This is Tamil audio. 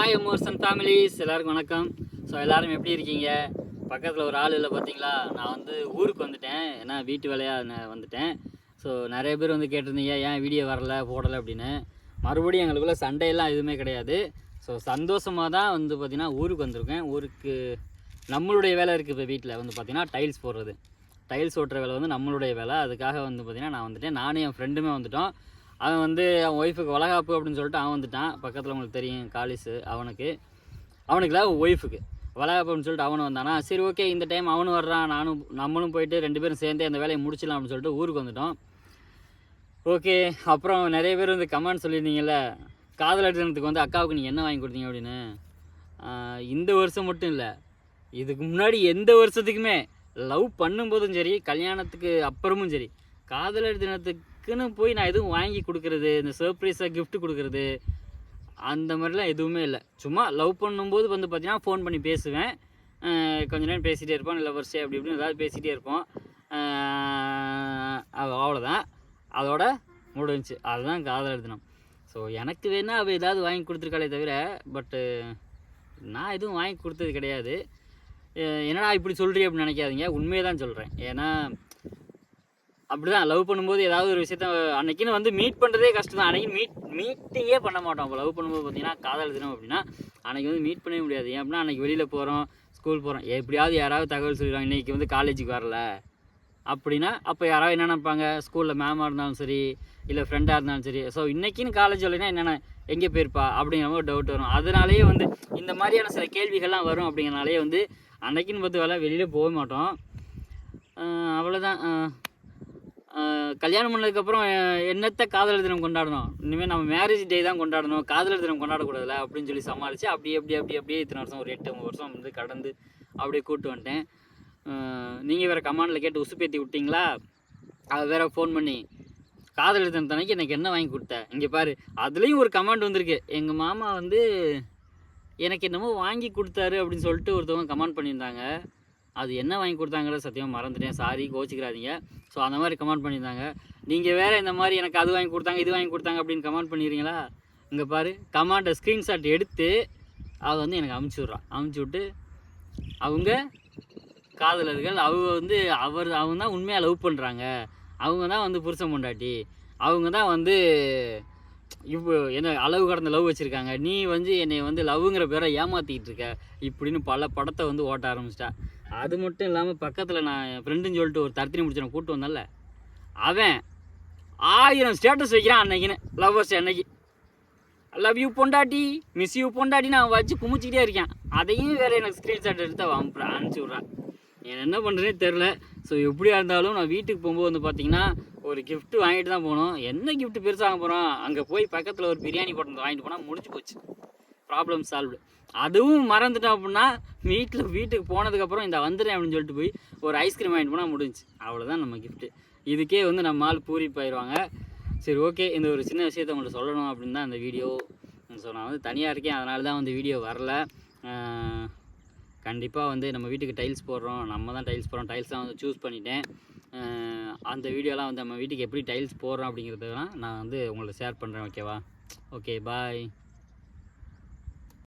ஹாய் அமோர்சன் ஃபேமிலிஸ் எல்லாருக்கும் வணக்கம். ஸோ எல்லோரும் எப்படி இருக்கீங்க? பக்கத்தில் ஒரு ஆள் இல்லை பார்த்தீங்களா நான் வந்து ஊருக்கு வந்துட்டேன். ஏன்னா வீட்டு வேலையாக நான் வந்துட்டேன். ஸோ நிறைய பேர் வந்து கேட்டிருந்தீங்க ஏன் வீடியோ வரல போடலை? அப்படின்னு. மறுபடியும் எங்களுக்குள்ள சண்டையெல்லாம் எதுவுமே கிடையாது. ஸோ சந்தோஷமாக தான் வந்து பார்த்திங்கன்னா ஊருக்கு வந்திருக்கேன். ஊருக்கு நம்மளுடைய வேலை இருக்குது இப்போ வீட்டில் வந்து பார்த்திங்கன்னா டைல்ஸ் போடுறது. டைல்ஸ் ஓட்டுற வேலை வந்து நம்மளுடைய வேலை. அதுக்காக வந்து பார்த்திங்கன்னா நான் வந்துட்டேன். நானும் என் ஃப்ரெண்டுமே வந்துட்டோம். அவன் வந்து அவன் ஒய்ஃபுக்கு வளகாப்பு அப்படின்னு சொல்லிட்டு அவன் வந்துட்டான். பக்கத்தில் உங்களுக்கு தெரியும் காலிஸு அவனுக்கு. அவனுக்கு இல்லை ஒய்ஃபுக்கு வளகாப்பு அப்படின்னு சொல்லிட்டு அவனும் வந்தானா சரி ஓகே இந்த டைம் அவனும் வர்றான் நானும் நம்மளும் போயிட்டு ரெண்டு பேரும் சேர்ந்தே அந்த வேலையை முடிச்சிடலாம் அப்படின்னு சொல்லிட்டு ஊருக்கு வந்துட்டோம். ஓகே அப்புறம் நிறைய பேர் வந்து கமெண்ட் சொல்லியிருந்தீங்கல்ல காதல் எடுத்துனதுக்கு வந்து அக்காவுக்கு நீங்கள் என்ன வாங்கி கொடுத்தீங்க அப்படின்னு? இந்த வருஷம் மட்டும் இல்லை இதுக்கு முன்னாடி எந்த வருஷத்துக்குமே லவ் பண்ணும்போதும் சரி கல்யாணத்துக்கு அப்புறமும் சரி காதலர் டக்குன்னு போய் நான் எதுவும் வாங்கி கொடுக்குறது இந்த சர்ப்ரைஸாக கிஃப்ட் கொடுக்கறது அந்த மாதிரிலாம் எதுவுமே இல்லை. சும்மா லவ் பண்ணும்போது வந்து பார்த்தீங்கன்னா ஃபோன் பண்ணி பேசுவேன். கொஞ்ச நேரம் பேசிகிட்டே இருப்போம். இல்லை வருஷம் அப்படி இப்படின்னு ஏதாவது பேசிகிட்டே இருப்போம். அது அவ்வளோதான் அதோட முடிஞ்சு அதுதான் காதல் எழுதினோம் ஸோ எனக்கு வேணால் அவள் ஏதாவது வாங்கி கொடுத்துருக்காளே தவிர பட்டு நான் எதுவும் வாங்கி கொடுத்தது கிடையாது. என்னடா இப்படி சொல்கிறீ அப்படின்னு நினைக்காதீங்க. உண்மையை தான் சொல்கிறேன் ஏன்னா அப்படிதான் லவ் பண்ணும்போது ஏதாவது ஒரு விஷயத்த அன்னைக்குன்னு வந்து மீட் பண்ணுறதே கஷ்டம் தான் அன்னைக்கு மீட் மீட்டிங்கே பண்ண மாட்டோம் இப்போ லவ் பண்ணும்போது பார்த்தீங்கன்னா காதல் தினம் அப்படின்னா அன்னைக்கு வந்து மீட் பண்ணவே முடியாது. ஏன் அப்படின்னா அன்னைக்கு வெளியில் போகிறோம் ஸ்கூல் போகிறோம் எப்படியாவது யாராவது தகவல் சொல்லிடுவாங்க இன்றைக்கி வந்து காலேஜுக்கு வரல. அப்படின்னா அப்போ யாராவது என்ன நினைப்பாங்க? ஸ்கூலில் மேமாக இருந்தாலும் சரி இல்லை ஃப்ரெண்டாக இருந்தாலும் சரி. ஸோ இன்றைக்கின்னு காலேஜ் வரலைன்னா என்னென்ன எங்கே போயிருப்பா? அப்படிங்கிற மாதிரி டவுட் வரும். அதனாலேயே வந்து இந்த மாதிரியான சில கேள்விகள்லாம் வரும் அப்படிங்கிறனாலே வந்து அன்னைக்குன்னு பார்த்து வேலை வெளியில் போக மாட்டோம். அவ்வளோதான் கல்யாணம் பண்ணதுக்கப்புறம் என்னத்த காதலர் தினம் கொண்டாடணும்? இனிமேல் நம்ம மேரேஜ் டே தான் கொண்டாடணும். காதலர் தினம் கொண்டாடக்கூடாதுல அப்படின்னு சொல்லி சமாளித்து அப்படி அப்படி அப்படி அப்படியே இத்தனை வருஷம் ஒரு எட்டு வருஷம் வந்து கடந்து அப்படியே கூப்பிட்டு வந்துட்டேன். நீங்கள் வேறு கமாண்டில் கேட்டு உசுப்பேத்தி விட்டீங்களா? அதை வேற ஃபோன் பண்ணி காதலர் தினத்தன்னைக்கு எனக்கு என்ன வாங்கி கொடுத்த? இங்கே பாரு அதுலேயும் ஒரு கமாண்ட் வந்திருக்கு. எங்கள் மாமா வந்து எனக்கு என்னமோ வாங்கி கொடுத்தாரு அப்படின்னு சொல்லிட்டு ஒருத்தவங்க கமெண்ட் பண்ணியிருந்தாங்க. அது என்ன வாங்கி கொடுத்தாங்கிறத சத்தியமாக மறந்துட்டேன். சாரி கோச்சிக்கிறாதீங்க ஸோ அந்த மாதிரி கமெண்ட் பண்ணியிருந்தாங்க. நீங்கள் வேறு இந்த மாதிரி எனக்கு அது வாங்கி கொடுத்தாங்க இது வாங்கி கொடுத்தாங்க அப்படின்னு கமெண்ட் பண்ணிடுறீங்களா இங்கே பாரு கமாண்டை ஸ்க்ரீன்ஷாட் எடுத்து அதை வந்து எனக்கு அமுச்சு விட்றான் அமுச்சு விட்டு அவங்க காதலர்கள் அவங்க வந்து அவர் அவங்க தான் உண்மையாக லவ் பண்ணுறாங்க அவங்க தான் வந்து புருஷன் பொண்டாட்டி. அவங்க தான் வந்து இப்போ என்ன அளவு கடந்த லவ் வச்சுருக்காங்க. நீ வந்து என்னை வந்து லவ்ங்கிற பேரை ஏமாற்றிக்கிட்டு இருக்க. இப்படின்னு பல படத்தை வந்து ஓட்ட ஆரம்பிச்சிட்டா. அது மட்டும் இல்லாமல் பக்கத்தில் நான் என் ஃப்ரெண்டுன்னு சொல்லிட்டு ஒரு தரத்தினி முடிச்சேன் கூட்டு வந்தேன்ல. அவன் ஆயிரம் ஸ்டேட்டஸ் வைக்கிறான் அன்னைக்குன்னு லவ்வர்ஸ் அன்னைக்கு லவ் யூ பொண்டாட்டி மிஸ் யூ பொண்டாட்டின்னு அவன் வச்சு குமிச்சிக்கிட்டே இருக்கேன். அதையும் வேற எனக்கு ஸ்க்ரீன்ஷாட் எடுத்து அவன் அனுப்புறான், அனுப்பிச்சி விட்றான் எனக்கு என்ன பண்ணுறேனே தெரில ஸோ எப்படியா இருந்தாலும் நான் வீட்டுக்கு போகும்போது வந்து பார்த்தீங்கன்னா ஒரு கிஃப்ட்டு வாங்கிட்டு தான் போகணும் என்ன கிஃப்ட்டு பெருசாக போகிறோம் அங்கே போய் பக்கத்தில் ஒரு பிரியாணி போட்டு வாங்கிட்டு போனால் முடிஞ்சு போச்சு. ப்ராப்ளம் சால்வ்டு அதுவும் மறந்துட்டோம் அப்படின்னா வீட்டில் வீட்டுக்கு போனதுக்கப்புறம் இந்த வந்துடுறேன் அப்படின்னு சொல்லிட்டு போய் ஒரு ஐஸ்கிரீம் வாங்கிட்டு போனால் முடிஞ்சுச்சு. அவ்வளோதான் நம்ம கிஃப்ட்டு இதுக்கே வந்து நம்ம ஆள் பூரிப்பாயிருவாங்க சரி ஓகே இந்த ஒரு சின்ன விஷயத்தை உங்கள்ட்ட சொல்லணும் அப்படின்னு தான் அந்த வீடியோ ஸோ நான் வந்து தனியாக இருக்கேன். அதனால தான் வந்து வீடியோ வரல. கண்டிப்பாக வந்து நம்ம வீட்டுக்கு டைல்ஸ் போடுறோம். நம்ம தான் டைல்ஸ் போடுறோம். டைல்ஸ் தான் வந்து சூஸ் பண்ணிட்டேன். அந்த வீடியோலாம் வந்து நம்ம வீட்டுக்கு எப்படி டைல்ஸ் போடுறோம் அப்படிங்கிறதுலாம் நான் வந்து உங்கள்ட்ட ஷேர் பண்ணுறேன் ஓகேவா ஓகே பாய்